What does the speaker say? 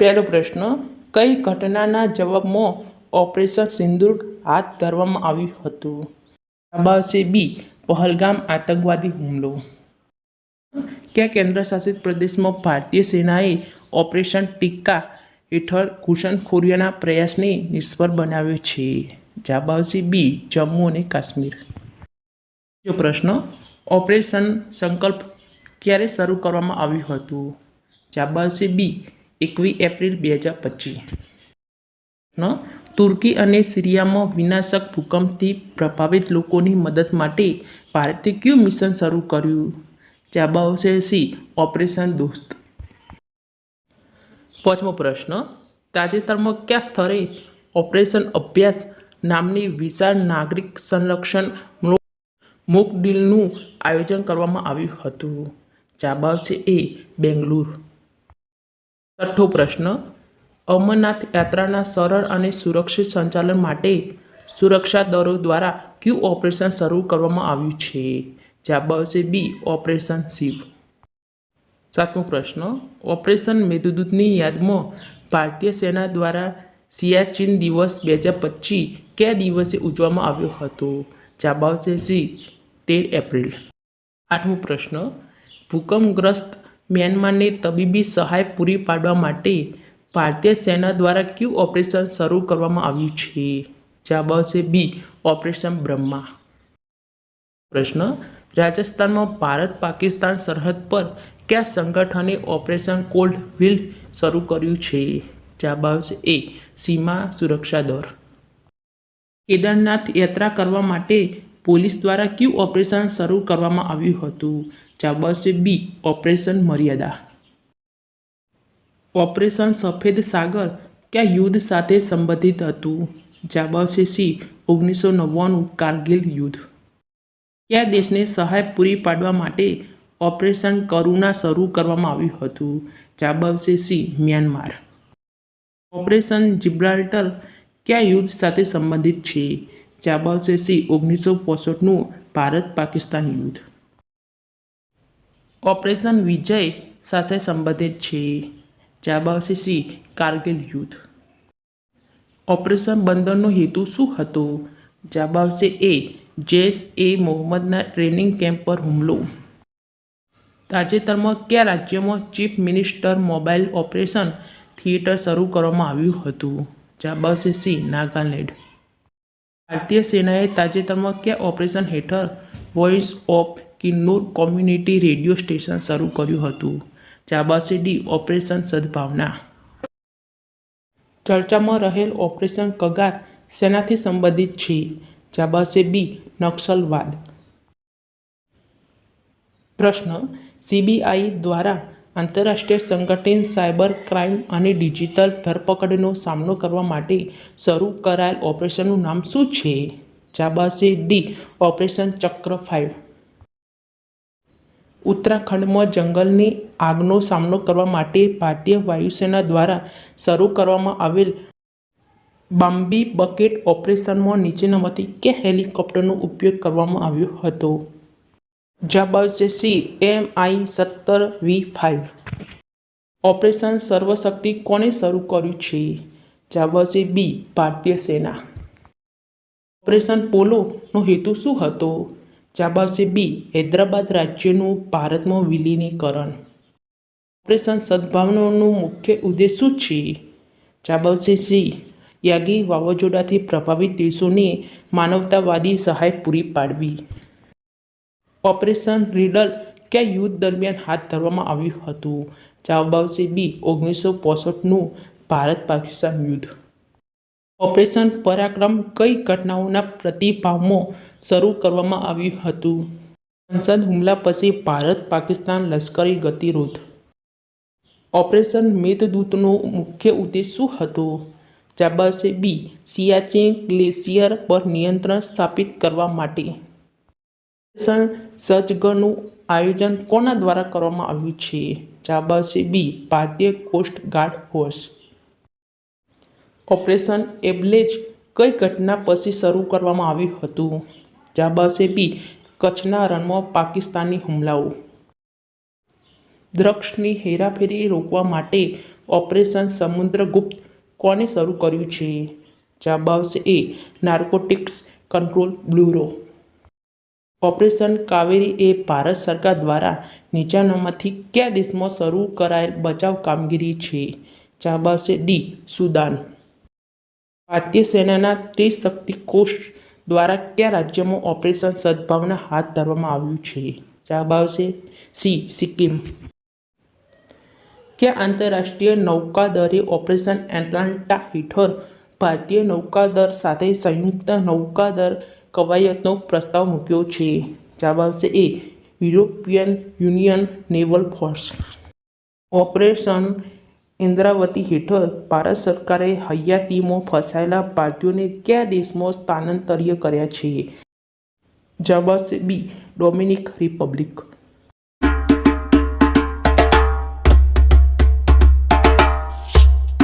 પહેલો પ્રશ્ન, કઈ ઘટનાના જવાબમાં ઓપરેશન સિંદૂર હાથ ધરવામાં આવ્યું હતું? જવાબ આવશે બી, પહલગામ આતંકવાદી હુમલો. કયા કેન્દ્રશાસિત પ્રદેશમાં ભારતીય સેનાએ ઓપરેશન ટીક્કા હેઠળ ઘૂસણખોરીઓના પ્રયાસને નિષ્ફળ બનાવ્યો છે? જવાબ આવશે બી, જમ્મુ અને કાશ્મીર. બીજો પ્રશ્ન, ઓપરેશન સંકલ્પ ક્યારે શરૂ કરવામાં આવ્યું હતું? જવાબ આવશે બી એકવીસ એપ્રિલ બે હજાર પચીસ. તુર્કી અને સિરિયામાં વિનાશક ભૂકંપથી પ્રભાવિત લોકોની મદદ માટે ભારતે કયું મિશન શરૂ કર્યું. ચાબાવશે સી, ઓપરેશન દોસ્ત. પાંચમો પ્રશ્ન, તાજેતરમાં કયા સ્થળે ઓપરેશન અભ્યાસ નામની વિશાળ નાગરિક સંરક્ષણ મોક ડીલનું આયોજન કરવામાં આવ્યું હતું? આવશે એ, બેંગલુરુ. છઠ્ઠો પ્રશ્ન, અમરનાથ યાત્રાના સરળ અને સુરક્ષિત સંચાલન માટે સુરક્ષા દળો દ્વારા કયું ઓપરેશન શરૂ કરવામાં આવ્યું છે? જવાબ આવશે બી, ઓપરેશન શિવ. સાતમો પ્રશ્ન, ઓપરેશન મેઘદૂતની યાદમાં ભારતીય સેના દ્વારા સિયાચીન દિવસ બે હજાર પચીસ કયા દિવસે ઉજવવામાં આવ્યો હતો? જવાબ આવશે સી, તેર એપ્રિલ. આઠમો પ્રશ્ન, ભૂકંપગ્રસ્ત મ્યાનમારને તબીબી સહાય પૂરી પાડવા માટે ભારતીય સેના દ્વારા કયું ઓપરેશન શરૂ કરવામાં આવ્યું છે? જવાબ આવશે બી, ઓપરેશન બ્રહ્મા. પ્રશ્ન, રાજસ્થાનમાં ભારત પાકિસ્તાન સરહદ પર કયા સંગઠને ઓપરેશન કોલ્ડ વ્હીલ શરૂ કર્યું છે? જવાબ આવશે એ, સીમા સુરક્ષા દળ. કેદારનાથ યાત્રા કરવા માટે પોલીસ દ્વારા કયું ઓપરેશન શરૂ કરવામાં આવ્યું હતું? જવાબ આવશે બી, ઓપરેશન મર્યાદા. ઓપરેશન સફેદ સાગર કયા યુદ્ધ સાથે સંબંધિત હતું? જવાબ આવશે સી, ઓગણીસો નવ્વાણું કારગિલ યુદ્ધ. કયા દેશને સહાય પૂરી પાડવા માટે ઓપરેશન કરુણા શરૂ કરવામાં આવ્યું હતું? જવાબ આવશે સી, મ્યાનમાર. ઓપરેશન જિબ્રાલ્ટર કયા યુદ્ધ સાથે સંબંધિત છે? જવાબ સી ઓગણીસો પોસઠનું ભારત પાકિસ્તાન યુદ્ધ. ઓપરેશન વિજય સાથે સંબંધિત છે. જવાબ સી કારગિલ યુદ્ધ. ઓપરેશન બંદરનો હેતુ શું હતો? જવાબ એ જેસ એ મોહમ્મદના ટ્રેનિંગ કેમ્પ પર હુમલો. તાજેતરમાં કયા રાજ્યમાં chief minister mobile operation theatre શરૂ કરવામાં આવ્યું હતું? જવાબ સી નાગાલેન્ડ. ભારતીય સેનાએ તાજેતરમાં કયા ઓપરેશન હેઠળ voice of Kinnaur community radio station શરૂ કર્યું હતું. આવશે ઓપરેશન સદભાવના. ચર્ચામાં રહેલ ઓપરેશન કગાર સેનાથી સંબંધિત છે. જવાબ બી નક્સલવાદ. પ્રશ્ન, સીબીઆઈ દ્વારા આંતરરાષ્ટ્રીય સંગઠન સાયબર ક્રાઇમ અને ડિજિટલ ધરપકડનો સામનો કરવા માટે શરૂ કરાયેલ ઓપરેશનનું નામ શું છે? જાબાસી ડી ઓપરેશન ચક્ર ફાઇવ. ઉત્તરાખંડમાં જંગલની આગનો સામનો કરવા માટે ભારતીય વાયુસેના દ્વારા શરૂ કરવામાં આવેલ બામ્બી બકેટ ઓપરેશનમાં નીચેનામાંથી કે હેલિકોપ્ટરનો ઉપયોગ કરવામાં આવ્યો હતો. જવાબ સી એમ આઈ સત્તર વી ફાઇવ. ઓપરેશન સર્વશક્તિ કોણે શરૂ કર્યું છે? જવાબ બી, ભારતીય સેના. ઓપરેશન પોલોનો હેતુ શું હતો? જવાબ બી, હૈદરાબાદ રાજ્યનું ભારતમાં વિલીનીકરણ. ઓપરેશન સદભાવનાનો મુખ્ય ઉદ્દેશ શું છે? જવાબ આવશે સી, યાગી વાવાઝોડાથી પ્રભાવિત દેશોને માનવતાવાદી સહાય પૂરી પાડવી. ઓપરેશન રીડલ કયા યુદ્ધ દરમિયાન હાથ ધરવામાં આવ્યું હતું. જવાબ આવશે બી, ઓગણીસો પોસઠનું ભારત પાકિસ્તાન યુદ્ધ. ઓપરેશન પરાક્રમ કઈ ઘટનાઓના પ્રતિભાવમાં શરૂ કરવામાં આવ્યું હતું? સંસદ હુમલા પછી ભારત પાકિસ્તાન લશ્કરી ગતિરોધ. ઓપરેશન મેઘદૂતનો મુખ્ય ઉદ્દેશ શું હતો? જવાબ આવશે બી, સિયાચીન ગ્લેશિયર પર નિયંત્રણ સ્થાપિત કરવા માટે. ઓપરેશન સજ્જગનું આયોજન કોના દ્વારા કરવામાં આવ્યું છે? જવાબ આવશે બી, ભારતીય કોસ્ટ ગાર્ડ ફોર્સ. ઓપરેશન એબલેજ કઈ ઘટના પછી શરૂ કરવામાં આવ્યું હતું? જવાબ આવશે બી, કચ્છના રણમાં પાકિસ્તાની હુમલાઓ. દ્રક્ષની હેરાફેરી રોકવા માટે ઓપરેશન સમુદ્રગુપ્ત કોને શરૂ કર્યું છે? જવાબ આવશે એ, narcotics control bureau. Operation Kaveri એ ભારત સરકાર દ્વારા નીચાનામાંથી કયા દેશમાં શરૂ કરાયેલ બચાવ કામગીરી છે? જવાબ આવશે ડી, સુદાન. ભારતીય સેનાના ત્રિશક્તિ કોષ દ્વારા કયા રાજ્યમાં ઓપરેશન સદભાવના હાથ ધરવામાં આવ્યું છે? જવાબ આવશે સી, સિક્કિમ. કયા આંતરરાષ્ટ્રીય નૌકાદળે ઓપરેશન એટલાન્ટા હેઠળ ભારતીય નૌકાદળ સાથે સંયુક્ત નૌકાદળ કવાયતનો પ્રસ્તાવ મૂક્યો છે. જવાબ આવશે એ, European union naval force. Operation Indravati હેઠળ ભારત સરકારે હયાતીમાં ફસાયેલા ભારતીયોને કયા દેશમાં સ્થાનાંતરિત કર્યા છે? જવાબ આવશે બી, ડોમિનિક રિપબ્લિક.